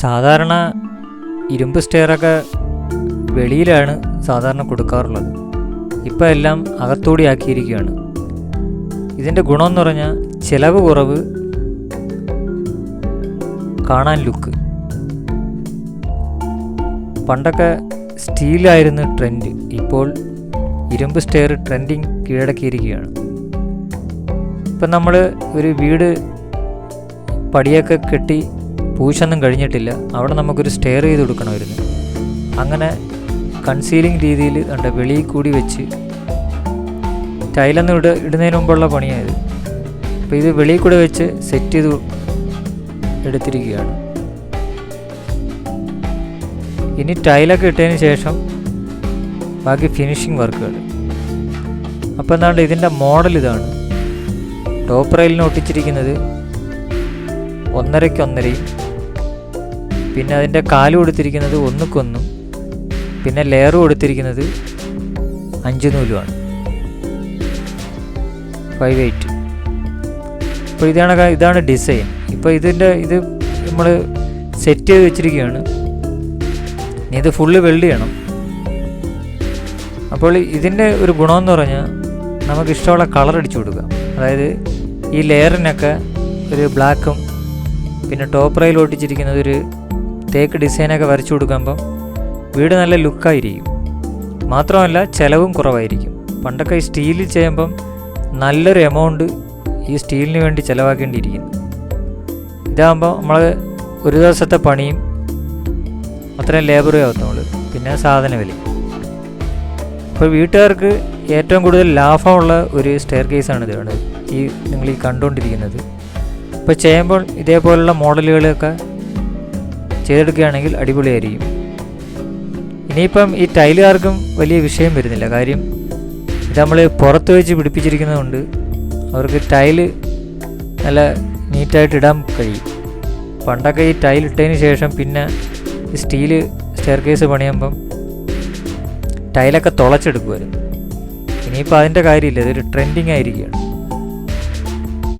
സാധാരണ ഇരുമ്പ് സ്റ്റെയറൊക്കെ വെളിയിലാണ് സാധാരണ കൊടുക്കാറുള്ളത്. ഇപ്പോൾ എല്ലാം അകത്തൂടി ആക്കിയിരിക്കുകയാണ്. ഇതിന്റെ ഗുണമെന്ന് പറഞ്ഞാൽ ചിലവ് കുറവ് കാണാൻ ലുക്ക്. പണ്ടൊക്കെ സ്റ്റീലായിരുന്നു ട്രെൻഡ്. ഇപ്പോൾ ഇരുമ്പ് സ്റ്റെയർ ട്രെൻഡിങ് കീഴടക്കിയിരിക്കുകയാണ്. ഇപ്പം നമ്മൾ ഒരു വീട് പടിയൊക്കെ കെട്ടി പൂശൊന്നും കഴിഞ്ഞിട്ടില്ല. അവിടെ നമുക്കൊരു സ്റ്റെയർ ചെയ്ത് കൊടുക്കണമായിരുന്നു. അങ്ങനെ കൺസീലിംഗ് രീതിയിൽ ഉണ്ട് വെളിയിൽ കൂടി വെച്ച് ടൈലൊന്നും ഇട ഇടുന്നതിന് മുമ്പുള്ള പണിയായത്. അപ്പോൾ ഇത് വെളിയിൽ കൂടെ വെച്ച് സെറ്റ് ചെയ്ത് എടുത്തിരിക്കുകയാണ്. ഇനി ടൈലൊക്കെ ഇട്ടതിന് ശേഷം ബാക്കി ഫിനിഷിംഗ് വർക്കുകൾ അപ്പോൾ എന്താണ്ട് ഇതിന്റെ മോഡൽ ഇതാണ്. ടോപ്പ് റെയിലിന് ഒട്ടിച്ചിരിക്കുന്നത് ഒന്നരയ്ക്ക് ഒന്നരയും പിന്നെ അതിന്റെ കാൽ കൊടുത്തിരിക്കുന്നത് ഒന്നുക്കൊന്നും പിന്നെ ലെയർ കൊടുത്തിരിക്കുന്നത് അഞ്ച് നൂലുമാണ്. ഫൈവ് എയ്റ്റ് അപ്പോൾ ഇതാണ് ഇതാണ് ഡിസൈൻ ഇപ്പോൾ ഇതിന്റെ ഇത് നമ്മൾ സെറ്റ് ചെയ്ത് വെച്ചിരിക്കുകയാണ്. ഇനി ഇത് ഫുള്ള് വെൽഡ് ചെയ്യണം. അപ്പോൾ ഇതിന്റെ ഒരു ഗുണമെന്ന് പറഞ്ഞാൽ നമുക്ക് ഇഷ്ടമുള്ള കളർ അടിച്ചു കൊടുക്കാം അതായത് ഈ ലെയറിനൊക്കെ ഒരു ബ്ലാക്കും പിന്നെ ടോപ്പ് റെയിൽ ഒട്ടിച്ചിരിക്കുന്നത് ഒരു തേക്ക് ഡിസൈനൊക്കെ വരച്ചു കൊടുക്കുമ്പം വീട് നല്ല ലുക്കായിരിക്കും. മാത്രമല്ല ചിലവും കുറവായിരിക്കും. പണ്ടൊക്കെ ഈ സ്റ്റീലിൽ ചെയ്യുമ്പം നല്ലൊരു എമൗണ്ട് ഈ സ്റ്റീലിന് വേണ്ടി ചിലവാക്കേണ്ടിയിരിക്കുന്നു. ഇതാകുമ്പോൾ നമ്മൾ ഒരു ദിവസത്തെ പണിയും അത്രയും ലേബറും ആവത്തുള്ളൂ പിന്നെ സാധന വില. ഇപ്പോൾ വീട്ടുകാർക്ക് ഏറ്റവും കൂടുതൽ ലാഭമുള്ള ഒരു സ്റ്റെയർ കേസാണ് ഇതാണ്. ഈ നിങ്ങൾ ഈ കണ്ടുകൊണ്ടിരിക്കുന്നത്. ഇപ്പോൾ ചെയ്യുമ്പോൾ ഇതേപോലുള്ള മോഡലുകളൊക്കെ ചെയ്തെടുക്കുകയാണെങ്കിൽ അടിപൊളിയായിരിക്കും. ഇനിയിപ്പം ഈ ടൈലുകാർക്കും വലിയ വിഷയം വരുന്നില്ല. കാര്യം ഇത് നമ്മൾ പുറത്ത് വെച്ച് പിടിപ്പിച്ചിരിക്കുന്നതുകൊണ്ട് അവർക്ക് ടൈൽ നല്ല നീറ്റായിട്ട് ഇടാൻ കഴിയും. പണ്ടൊക്കെ ഈ ടൈൽ ഇട്ടതിന് ശേഷം പിന്നെ സ്റ്റീൽ സ്റ്റെയർ കേസ് പണിയുമ്പം ടൈലൊക്കെ തുളച്ചെടുക്കുമായിരുന്നു ഇനിയിപ്പോൾ അതിന്റെ കാര്യമില്ല. ഇതൊരു ട്രെൻഡിങ് ആയിരിക്കുകയാണ്